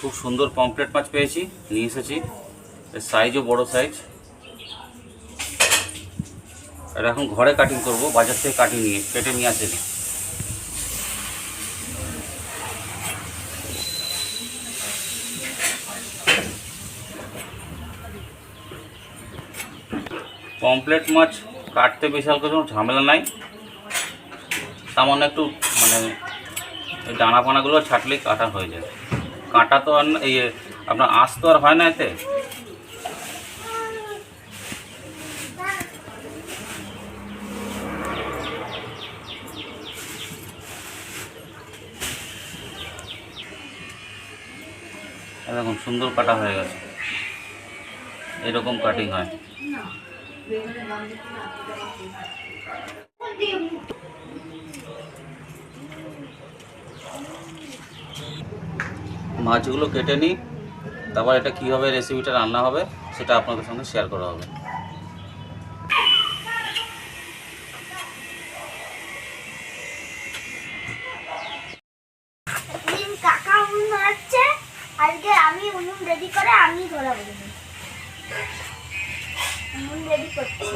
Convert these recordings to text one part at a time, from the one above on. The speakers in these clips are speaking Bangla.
খুব সুন্দর পমপ্লেট মাছ পেয়েছি, নিয়ে এসেছি। সাইজও বড় সাইজ এটা এখন ঘরে কাটিং করব, বাজার থেকে কাটিং নিয়ে কেটে নিয়ে আসেনি। পমপ্লেট মাছ কাটতে বিশাল কোনো ঝামেলা নাই। সামান্য একটু মানে এই ডানা ফানাগুলো ছাটলেই কাটা হয়ে যায়। কাঁটা তো আর এই আপনার আঁশ তো আর হয় না এতে? দেখুন, সুন্দর কাটা হয়ে গেছে। এরকম কাটিং হয়। মাছগুলো কেটে নিই, তারপর এটা কীভাবে রেসিপিটা রান্না হবে সেটা আপনাদের সঙ্গে শেয়ার করা হবে কাকা উনুন ধরাচ্ছে আজকে আমি উনুন রেডি করে আমি উনুন। উনুন রেডি করছি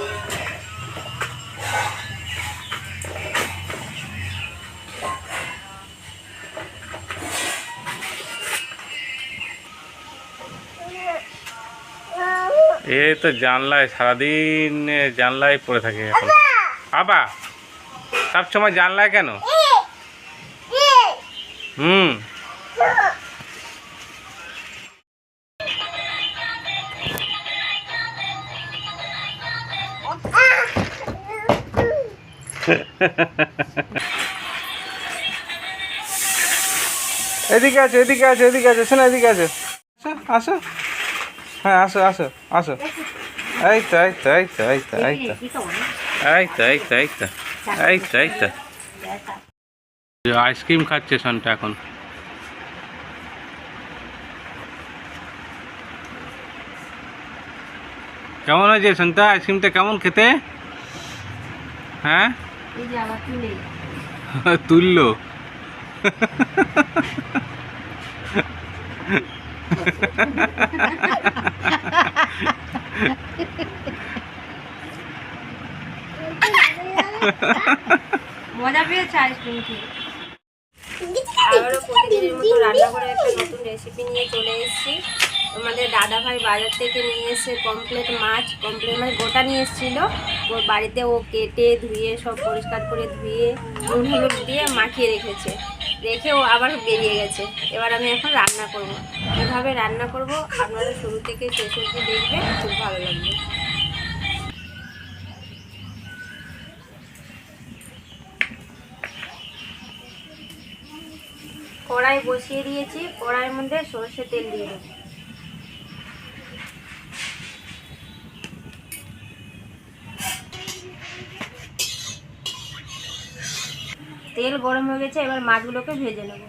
এ তো জানলায় সারাদিন জানলায় পড়ে থাকে এখন। আবা সব সময় জানলায় কেন? হুম। এদিকে আছে এদিকে আছে এদিকে আছে শোনো এদিকে আছে। আসো, আসো। হ্যাঁ আসো আসো আসো। এই তো এই তো এই তো এই তো এই তো। এই তো এই তো এই তো। এই তো এই তো। আইসক্রিম খাচ্ছে সনটা এখন। কেমন হয়েছে সন্তা আইসক্রিমটা কেমন খেতে? হ্যাঁ? তুললো। মজা পেয়েছে আইসক্রিম খেয়ে। প্রতিদিনের মতো রান্না একটা নতুন রেসিপি নিয়ে চলে এসেছি। বাজার থেকে নিয়ে এসে কমপ্লেট মাছ কমপ্লেট মাছ গোটা নিয়ে এসেছিল। ওর বাড়িতে ও কেটে, ধুয়ে, সব পরিষ্কার করে ধুয়ে দিয়ে মাখিয়ে রেখেছে। রেখে ও আবার বেরিয়ে গেছে। এবার আমি এখন রান্না করব। কীভাবে রান্না করব। আপনারা শুরু থেকে শেষ অবধি দেখবেন, খুব ভালো লাগবে। কড়াই বসিয়ে দিয়েছি, কড়াইয়ের মধ্যে সর্ষে তেল দিয়ে দেবো। তেল গরম হয়ে গেছে, এবার মাছগুলোকে ভেজে নেব।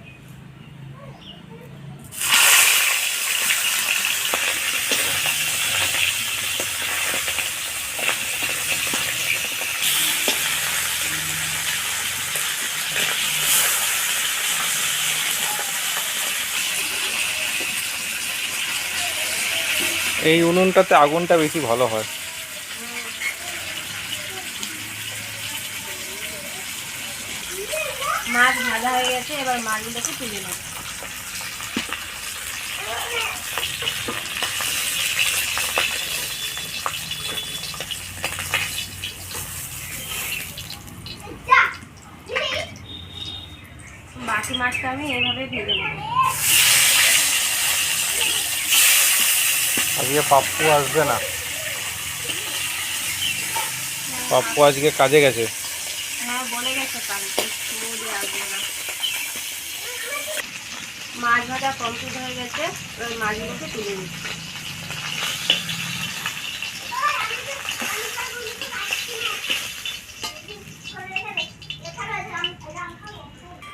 এই উনুনটাতে আগুনটা বেশি ভালো হয়। মাছ ভাজা হয়ে গেছে, এবার মাছগুলোকে তুলে নেব। বাকি মাছটা আমি এইভাবে ভেজে নেব। আজকে পাপ্পু আসবে না। পাপ্পু আজকে কাজে গেছে। হ্যাঁ মাছ ভাজা কমপ্লিট হয়ে গেছে, এবার মাছগুলোকে তুলে নিচ্ছি।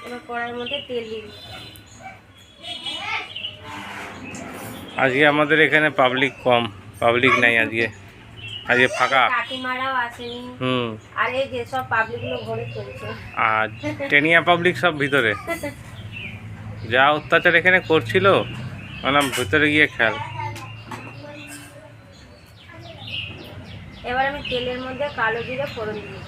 এবার কড়াইয়ের মধ্যে তেল দিয়ে আজকে আমাদের এখানে পাবলিক কম পাবলিক নাই আজকে। আজকে ফাঁকা। হুম। আর টেনিয়া পাবলিক সব ভিতরে। যা অত্যাচার এখানে করছিল বললাম ভিতরে গিয়ে খেল। এবার আমি তেলের মধ্যে কালো জিরে ফোড়ন দিই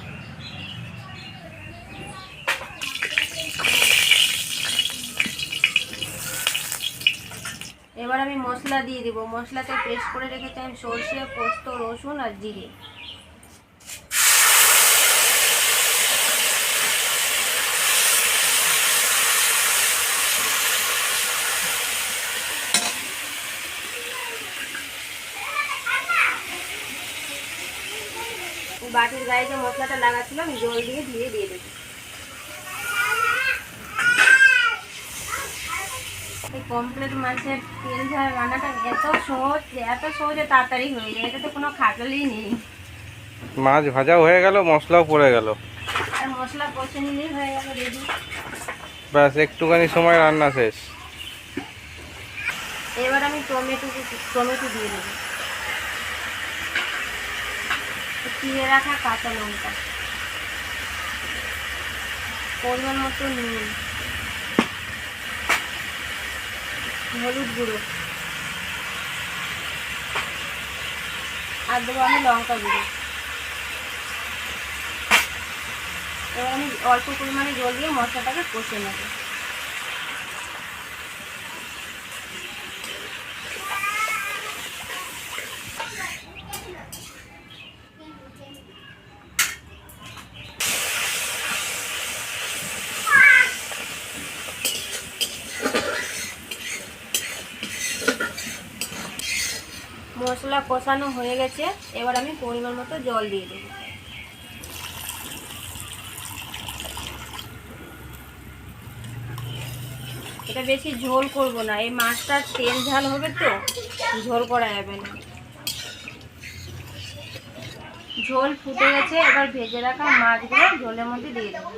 এবার আমি মশলা দিয়ে দেবো। মশলাতে পেস্ট করে রেখেছি আমি সর্ষে, পোস্ত, রসুন আর জিরে। বাটির গায়ে যে মশলাটা লাগাচ্ছিলাম জল দিয়ে ধীরে দিয়ে দেবো। এই কমপ্লিট মাছের তেল ঝাল রান্নাটা এত সহজ এত সহজে তাড়াতাড়ি হয়ে যায় এটাতে কোনো খাটলেই নেই। মাছ ভাজা হয়ে গেল মশলাও পড়ে গেল। আর মশলা কষে নিলেই হয়ে গেল রেডি ব্যাস একটুখানি সময় রান্না শেষ। এবার আমি টমেটো টমেটো দিয়ে দেবো। চিড়ে রাখা কাঁচা লঙ্কা। পরিমাণ মতো নুন। হলুদ গুঁড়ো। আর দেবো আমি লঙ্কা গুঁড়ো। এবার আমি অল্প পরিমাণে জল দিয়ে মশলাটাকে কষে নেব। মশলা কষানো হয়ে গেছে, এবার আমি পরিমাণ মতো জল দিয়ে দেবো। এটা বেশি ঝোল করব না, এই মাছটা তেল ঝাল হবে তো, ঝোল করা যাবে না। ঝোল ফুটে গেছে, এবার ভেজে রাখা মাছগুলো ঝোলের মধ্যে দিয়ে দেবো।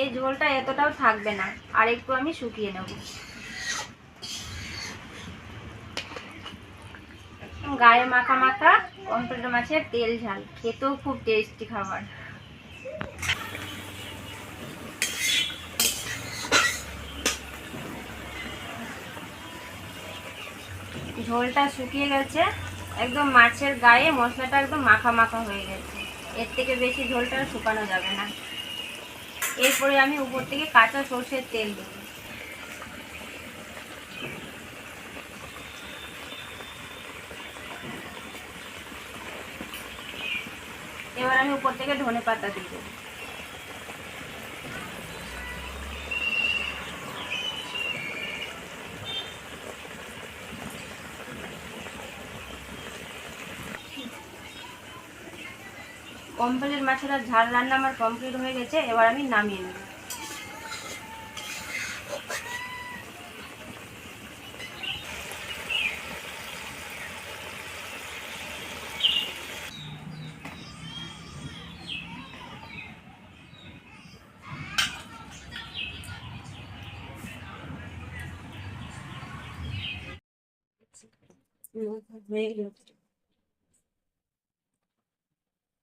এই ঝোলটা এতটাও থাকবে না। আর একটু আমি শুকিয়ে নেব। গায়ে মাখা মাখা কমপ্লিট মাছের তেল ঝাল। খেতেও খুব টেস্টি খাবার। ঝোলটা শুকিয়ে গেছে। একদম মাছের গায়ে মশলাটা একদম মাখা মাখা হয়ে গেছে। এর থেকে বেশি ঝোলটা শুকানো যাবে না। এরপরে আমি উপর থেকে কাঁচা সর্ষের তেল দেব। এবার আমি উপর থেকে ধনে পাতা দিয়ে দেবো। কমপ্লিট মাছের ঝাল রান্না আমার কমপ্লিট হয়ে গেছে এবার আমি নামিয়ে নেব।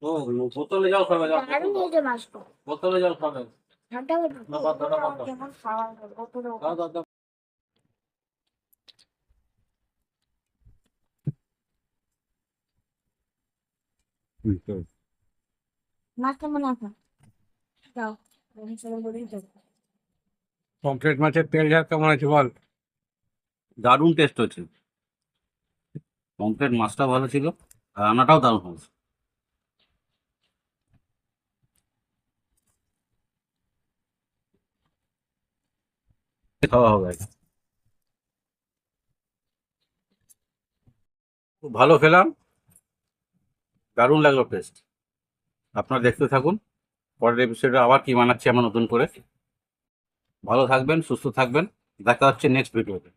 ও বোতলে জল খাবে বোতলে জল খাবে। পমফ্রেট মাছের তেল ঝাল কেমন আছে বল? দারুণ টেস্ট হচ্ছে। পমফ্রেট মাছটা ভালো ছিল আর রান্নাটাও দারুণ হয়েছে। খাওয়া হবে আর খুব ভালো খেলাম। দারুণ লাগল টেস্ট আপনারা দেখতে থাকুন। পরের এপিসোডে আবার কি বানাচ্ছি আমার নতুন করে। ভালো থাকবেন, সুস্থ থাকবেন। দেখা হচ্ছে নেক্সট ভিডিওতে